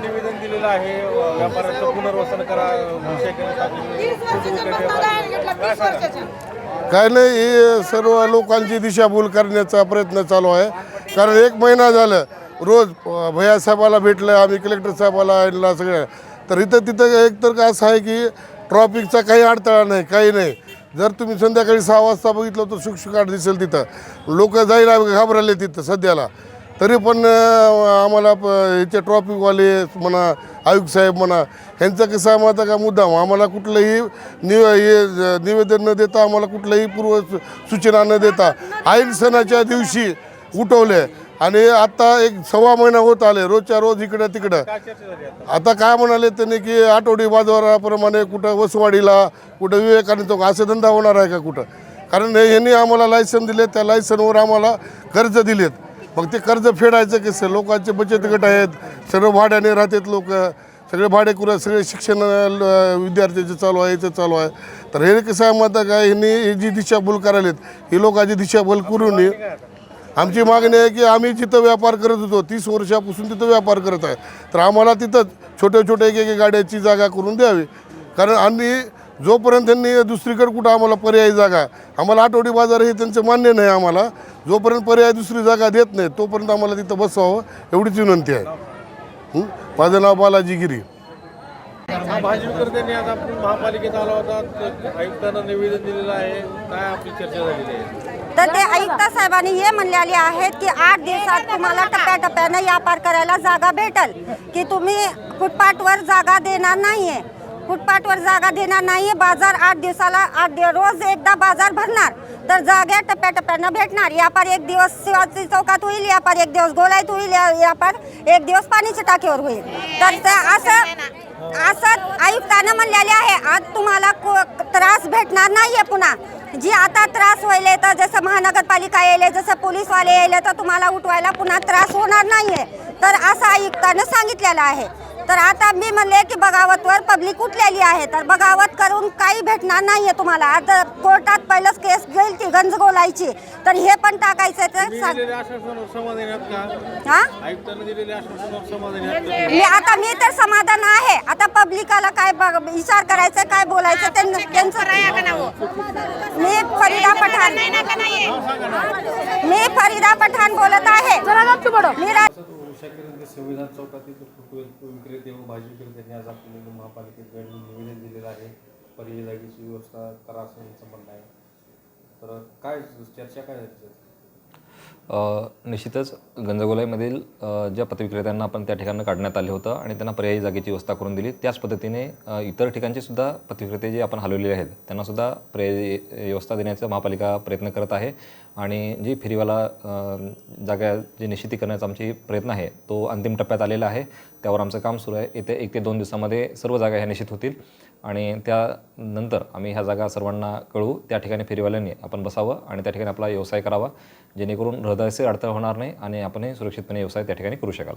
निवेदन दिलेलं आहे व्यापाऱ्यांचं पुनर्वसन करा. काय नाही हे सर्व लोकांची दिशाभूल करण्याचा प्रयत्न चालू आहे. कारण एक महिना झालं रोज भैया साहेबाला भेटलं आम्ही कलेक्टर साहेबाला यांना सगळं तर इथं तिथं एक तर काय असं आहे की ट्रॉफिकचा काही अडथळा नाही काही नाही. जर तुम्ही संध्याकाळी सहा वाजता बघितलं तर शुकशुकाट दिसेल तिथं. लोक जायला घाबरले तिथं सध्याला. तरी पण आम्हाला प याचे ट्रॉफिकवाले म्हणा आयुक्त साहेब म्हणा ह्यांचं कसं आहे का मुद्दाम आम्हाला कुठलंही निव हे निवेदन न देता आम्हाला कुठलंही पूर्व सूचना न देता ऐन सणाच्या दिवशी उठवले. आणि आता एक सव्वा महिना होत आले रोजच्या रोज इकडं तिकडं. आता? काय म्हणाले त्यांनी की आठवडी बाजाराप्रमाणे कुठं वसवाडीला कुठं विवेकानंद चौक असे धंदा होणार आहे का कुठं? कारण हे- यांनी आम्हाला लायसन दिले त्या लायसनवर आम्हाला कर्ज दिलेत. मग ते कर्ज फेडायचं कसं? लोकांचे बचत गट आहेत. सर्व भाड्याने राहतात लोक. सगळे भाडेकुरा सगळे शिक्षण ल- विद्यार्थ्याचे चालू आहे याचं चालू आहे. तर हे कसं आहे म्हणता काय ह्यांनी ही जी दिशाभूल करायलेत ही लोकांची दिशाभूल करू नये आमची मागणी आहे की आम्ही जिथं व्यापार करत होतो तीस वर्षापासून तिथं व्यापार करत आहे. तर आम्हाला तिथं छोट्या छोट्या एक एक गाड्याची जागा करून द्यावी. कारण आम्ही जोपर्यंत त्यांनी दुसरीकडे कुठं आम्हाला पर्यायी जागा आम्हाला आठवडी बाजार हे त्यांचं मान्य नाही आम्हाला जोपर्यंत पर्याय दुसरी जागा देत नाही तोपर्यंत आम्हाला तिथं बसावं एवढीच विनंती आहे. हं? माझं नाव बालाजी गिरी. आज आपण महापालिकेत आला होता ते आयुक्तांना निवेदन दिलेलं आहे. काय आपली चर्चा झालेली आहे? तर ते आयुक्त साहेबांनी हे म्हणलेले आहेत की आठ दिवसात तुम्हाला टप्प्याटप्प्यानं व्यापार करायला जागा भेटल की तुम्ही फुटपाथवर जागा देणार नाहीये. फुटपाथवर जागा देणार नाहीये. बाजार आठ दिवसाला आठ दिवस रोज एकदा बाजार भरणार. तर जागा टप्प्याटप्प्यानं भेटणार. व्यापार एक दिवस शिवाजी चौकात होईल व्यापार एक दिवस गोलाईत होईल या- व्यापार एक दिवस पाणीच्या टाकीवर होईल. तर असं असं आयुक्तानं म्हणलेले आहे आज तुम्हाला को- त्रास भेटणार नाहीये पुन्हा. जी आता त्रास व्हायले तर जसं महानगरपालिका येले जसं पोलीसवाले येले तर तुम्हाला उठवायला पुन्हा त्रास होणार नाहीये. तर असं आयुक्तानं सांगितलेलं आहे. तर आता मी म्हणले की बगावतवर पब्लिक उठलेली आहे. तर बगावत करून काही भेटणार नाहीये तुम्हाला. आता कोर्टात पहिलंच केस गेल ती गंजगोलायची. तर हे पण टाकायचं तर मी सा- दिलेल्या आश्वासनावर समाधानी आहात का? हा? आयुक्तांनी दिलेल्या आश्वासनावर समाधानी आहात का? मी आता मी तर समाधान आहे. आता पब्लिकाला काय बघ- विचार करायचं काय बोलायचं त्यां- त्यांचं मी फरीदा पठाण मी फरीदा पठाण बोलत आहे. मी रा- शाखेनंतर संविधान चौकातील फुटवेल विक्रेते व भाजी विक्रेत्यांनी आज आपल्याला महापालिकेत भेट निवेदन दिलेलं आहे. पर्यायी जागेची व्यवस्था करा असं म्हणणं आहे. तर काय चर्चा काय झाली निश्चितच गंजगोलाईमधील ज्या पथविक्रेत्यांना आपण त्या ठिकाणी काढण्यात आले होतं आणि त्यांना पर्यायी जागेची व्यवस्था करून दिली त्याच पद्धतीने इतर ठिकाणचे सुद्धा पथविक्रेते जे आपण हलवलेले आहेत त्यांनासुद्धा पर्यायी व्यवस्था देण्याचा महापालिका प्रयत्न करत आहे. आणि जी फेरीवाला जागा जी निश्चिती करण्याचा आमची प्रयत्न आहे तो अंतिम टप्प्यात आलेला आहे. त्यावर आमचं काम सुरू आहे. येत्या एक ते दोन दिवसामध्ये सर्व जागा ह्या निश्चित होतील. आणि त्यानंतर आम्ही ह्या जागा सर्वांना कळवू त्या ठिकाणी फेरीवाल्यांनी आपण बसावं आणि त्या ठिकाणी आपला व्यवसाय करावा जेणेकरून हृदयाचे अडथळा होणार नाही आणि आपणही सुरक्षितपणे व्यवसाय त्या ठिकाणी करू शकाल.